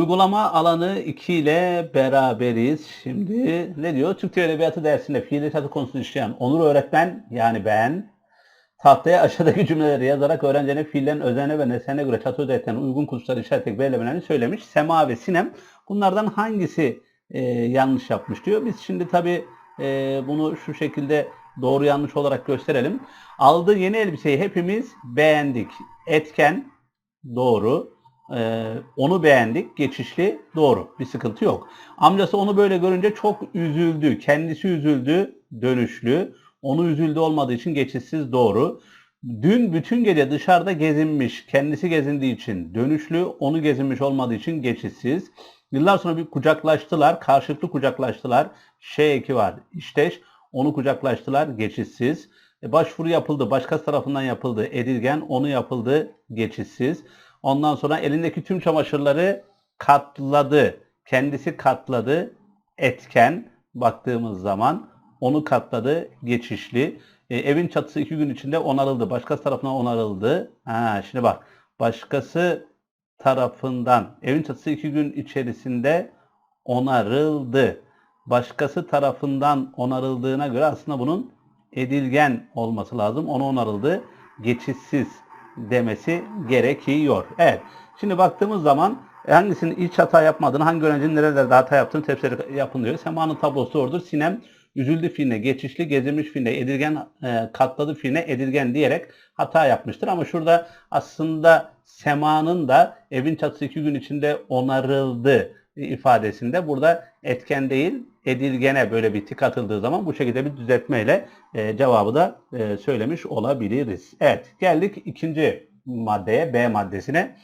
Uygulama alanı 2 ile beraberiz. Şimdi ne diyor? Türk Dili Edebiyatı dersinde fiili çatı konusunu işleyen Onur öğretmen yani ben tahtaya aşağıdaki cümleleri yazarak öğrencinin fiillerin özenine ve nesnelerine göre çatı özelliklerine uygun kursları işaretleyip belirlemelerini söylemiş. Sema ve Sinem bunlardan hangisi e, yanlış yapmış diyor. Biz şimdi tabi bunu şu şekilde doğru yanlış olarak gösterelim. Aldığı yeni elbiseyi hepimiz beğendik. Etken doğru. Ee, onu beğendik. Geçişli doğru. Bir sıkıntı yok. Amcası onu böyle görünce çok üzüldü. Kendisi üzüldü. Dönüşlü. Onu üzüldü olmadığı için geçişsiz doğru. Dün bütün gece dışarıda gezinmiş. Kendisi gezindiği için dönüşlü. Onu gezinmiş olmadığı için geçişsiz. Yıllar sonra bir kucaklaştılar. Karşılıklı kucaklaştılar. Şey eki var. İşteş. Onu kucaklaştılar. Geçişsiz. E, başvuru yapıldı. Başkası tarafından yapıldı. Edilgen. Onu yapıldı. Geçişsiz. Ondan sonra elindeki tüm çamaşırları katladı. Kendisi katladı. Etken baktığımız zaman onu katladı. Geçişli. E, evin çatısı iki gün içinde onarıldı. Başkası tarafından onarıldı. Ha, şimdi bak. Başkası tarafından evin çatısı iki gün içerisinde onarıldı. Başkası tarafından onarıldığına göre aslında bunun edilgen olması lazım. Onu onarıldı. Geçişsiz demesi gerekiyor. Evet. Şimdi baktığımız zaman hangisinin iç hata yapmadığını, hangi öğrencinin nerelerde hata yaptığını tefsiri yapın diyor. Sema'nın tablosu doğrudur. Sinem üzüldü fiiline, geçişli, gezilmiş fiiline, edilgen, e, katladı fiiline, edilgen diyerek hata yapmıştır. Ama şurada aslında Sema'nın da evin çatısı iki gün içinde onarıldı ifadesinde burada etken değil edilgene böyle bir tik atıldığı zaman bu şekilde bir düzeltmeyle e, cevabı da e, söylemiş olabiliriz. Evet geldik ikinci maddeye B maddesine.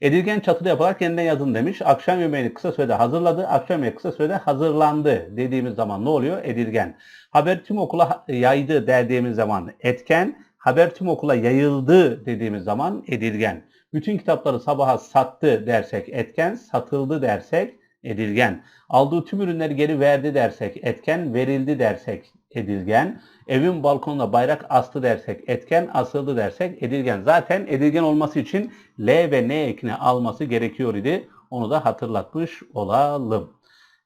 Edilgen çatıda yapılarak yeniden yazın demiş. Akşam yemeğini kısa sürede hazırladı. Akşam yemeği kısa sürede hazırlandı dediğimiz zaman ne oluyor? Edilgen. Haber tüm okula yaydı dediğimiz zaman etken. Haber tüm okula yayıldı dediğimiz zaman edilgen. Bütün kitapları sabaha sattı dersek etken, satıldı dersek edilgen. Aldığı tüm ürünleri geri verdi dersek etken, verildi dersek edilgen. Evin balkonuna bayrak astı dersek etken, asıldı dersek edilgen. Zaten edilgen olması için L ve N ekini alması gerekiyor idi. Onu da hatırlatmış olalım.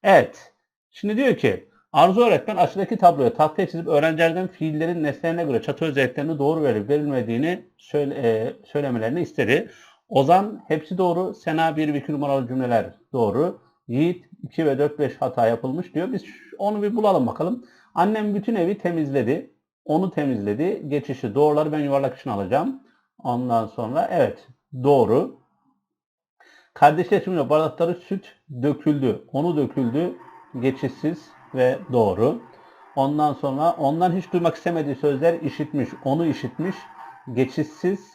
Evet. Şimdi diyor ki Arzu öğretmen aşağıdaki tabloya tahtaya çizip öğrencilerden fiillerin nesnelerine göre çatı özelliklerini doğru verip verilmediğini söyle, e, söylemelerini istedi. Ozan hepsi doğru. Sena 1 ve 2 numaralı cümleler doğru. Yiğit 2 ve 4 5 hata yapılmış diyor. Biz onu bir bulalım bakalım. Annem bütün evi temizledi. Onu temizledi. Geçişi doğruları ben yuvarlak için alacağım. Ondan sonra evet doğru. Kardeşler şimdi bardakları süt döküldü. Onu döküldü. Geçişsiz ve doğru. Ondan sonra ondan hiç duymak istemediği sözler işitmiş. Onu işitmiş. Geçişsiz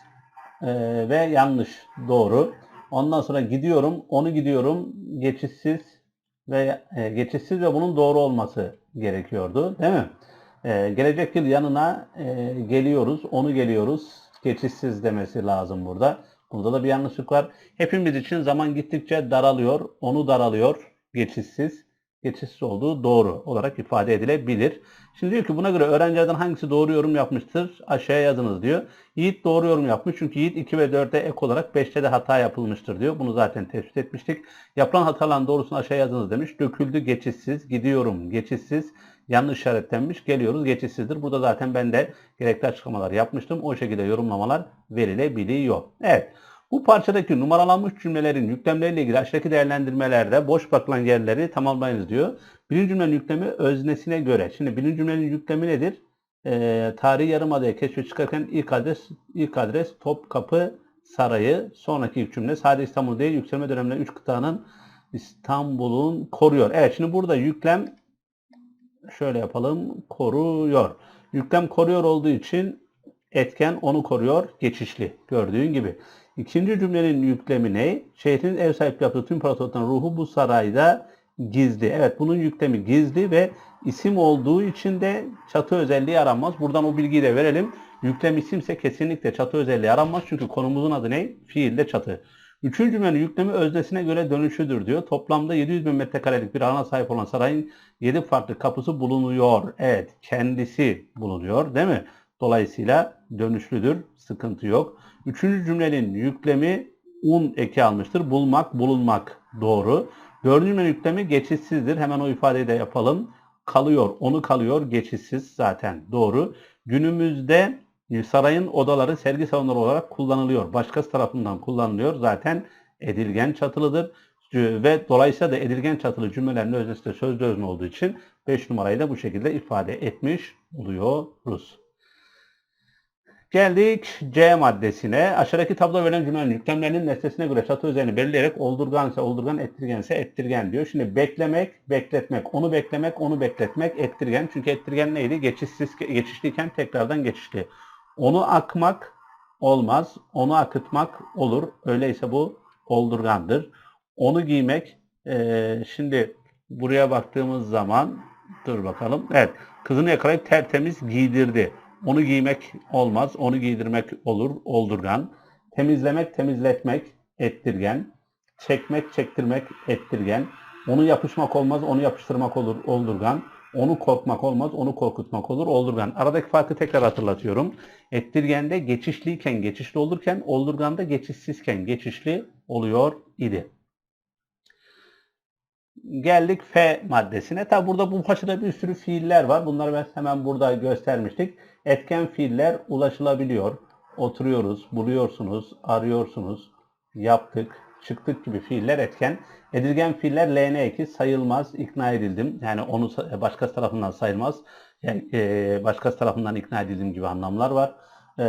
e, ve yanlış. Doğru. Ondan sonra gidiyorum, onu gidiyorum. Geçişsiz ve e, geçişsiz ve bunun doğru olması gerekiyordu. Değil mi? E, gelecek yıl yanına e, geliyoruz, onu geliyoruz. Geçişsiz demesi lazım burada. Burada da bir yanlışlık var. Hepimiz için zaman gittikçe daralıyor, onu daralıyor. Geçişsiz geçişsiz olduğu doğru olarak ifade edilebilir. Şimdi diyor ki buna göre öğrencilerden hangisi doğru yorum yapmıştır? Aşağıya yazınız diyor. Yiğit doğru yorum yapmış. Çünkü Yiğit 2 ve 4'e ek olarak 5'te de hata yapılmıştır diyor. Bunu zaten tespit etmiştik. Yapılan hataların doğrusunu aşağıya yazınız demiş. Döküldü geçişsiz. Gidiyorum geçişsiz. Yanlış işaretlenmiş. Geliyoruz geçişsizdir. Burada zaten ben de gerekli açıklamalar yapmıştım. O şekilde yorumlamalar verilebiliyor. Evet. Bu parçadaki numaralanmış cümlelerin yüklemleriyle ilgili aşağıdaki değerlendirmelerde boş bırakılan yerleri tamamlayınız diyor. Birinci cümlenin yüklemi öznesine göre. Şimdi birinci cümlenin yüklemi nedir? Ee, tarihi yarımadaya keşfe çıkarken ilk adres ilk adres Topkapı Sarayı. Sonraki ilk cümle sadece İstanbul değil yükselme döneminde 3 kıtanın İstanbul'un koruyor. Evet şimdi burada yüklem şöyle yapalım. Koruyor. Yüklem koruyor olduğu için etken onu koruyor. Geçişli. Gördüğün gibi. İkinci cümlenin yüklemi ne? Şehrin ev sahipliği yaptığı tüm imparatorlukların ruhu bu sarayda gizli. Evet bunun yüklemi gizli ve isim olduğu için de çatı özelliği aranmaz. Buradan o bilgiyi de verelim. Yüklem isimse kesinlikle çatı özelliği aranmaz. Çünkü konumuzun adı ne? Fiilde çatı. Üçüncü cümlenin yüklemi öznesine göre dönüşüdür diyor. Toplamda 700 bin metrekarelik bir alana sahip olan sarayın 7 farklı kapısı bulunuyor. Evet kendisi bulunuyor değil mi? Dolayısıyla dönüşlüdür. Sıkıntı yok. Üçüncü cümlenin yüklemi un eki almıştır. Bulmak, bulunmak doğru. Dördüncü cümlenin yüklemi geçişsizdir. Hemen o ifadeyi de yapalım. Kalıyor, onu kalıyor, geçişsiz zaten doğru. Günümüzde e, sarayın odaları sergi salonları olarak kullanılıyor. Başkası tarafından kullanılıyor. Zaten edilgen çatılıdır. Ve dolayısıyla da edilgen çatılı cümlelerin öznesi de sözlü özne olduğu için 5 numarayı da bu şekilde ifade etmiş oluyoruz. Geldik C maddesine. Aşağıdaki tabloda verilen cümlenin yüklemlerinin nesnesine göre çatı özelliğini belirleyerek oldurgan ise oldurgan, ettirgen ise ettirgen diyor. Şimdi beklemek, bekletmek, onu beklemek, onu bekletmek ettirgen. Çünkü ettirgen neydi? Geçişsiz, geçişliyken tekrardan geçişli. Onu akmak olmaz, onu akıtmak olur. Öyleyse bu oldurgandır. Onu giymek, eee, şimdi buraya baktığımız zaman, dur bakalım. Evet, kızını yakalayıp tertemiz giydirdi. Onu giymek olmaz, onu giydirmek olur, oldurgan. Temizlemek, temizletmek, ettirgen. Çekmek, çektirmek, ettirgen. Onu yapışmak olmaz, onu yapıştırmak olur, oldurgan. Onu korkmak olmaz, onu korkutmak olur, oldurgan. Aradaki farkı tekrar hatırlatıyorum. Ettirgende geçişliyken geçişli olurken, oldurganda geçişsizken geçişli oluyor idi. Geldik F maddesine. Tabi burada bu parçada bir sürü fiiller var. Bunları ben hemen burada göstermiştik. Etken fiiller ulaşılabiliyor. Oturuyoruz, buluyorsunuz, arıyorsunuz, yaptık, çıktık gibi fiiller etken. Edilgen fiiller LN2 sayılmaz, ikna edildim. Yani onu başkası tarafından sayılmaz. Yani, başkası tarafından ikna edildim gibi anlamlar var. E,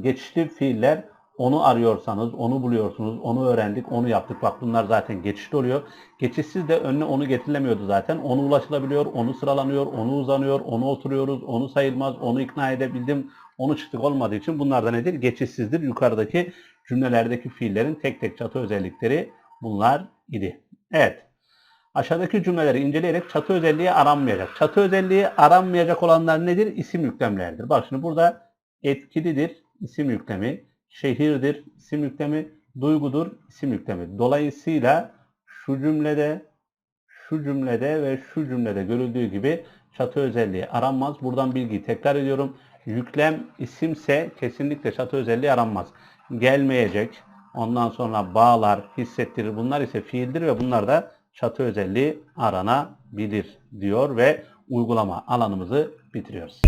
geçişli fiiller onu arıyorsanız, onu buluyorsunuz, onu öğrendik, onu yaptık. Bak bunlar zaten geçişli oluyor. Geçişsiz de önüne onu getirilemiyordu zaten. Onu ulaşılabiliyor, onu sıralanıyor, onu uzanıyor, onu oturuyoruz, onu sayılmaz, onu ikna edebildim, onu çıktık olmadığı için bunlar da nedir? Geçişsizdir. Yukarıdaki cümlelerdeki fiillerin tek tek çatı özellikleri bunlar idi. Evet. Aşağıdaki cümleleri inceleyerek çatı özelliği aranmayacak. Çatı özelliği aranmayacak olanlar nedir? İsim yüklemleridir. Bak şimdi burada etkilidir, isim yüklemi, şehirdir, isim yüklemi, duygudur, isim yüklemi. Dolayısıyla şu cümlede, şu cümlede ve şu cümlede görüldüğü gibi çatı özelliği aranmaz. Buradan bilgiyi tekrar ediyorum. Yüklem isimse kesinlikle çatı özelliği aranmaz. Gelmeyecek, ondan sonra bağlar, hissettirir. Bunlar ise fiildir ve bunlar da çatı özelliği aranabilir diyor ve uygulama alanımızı bitiriyoruz.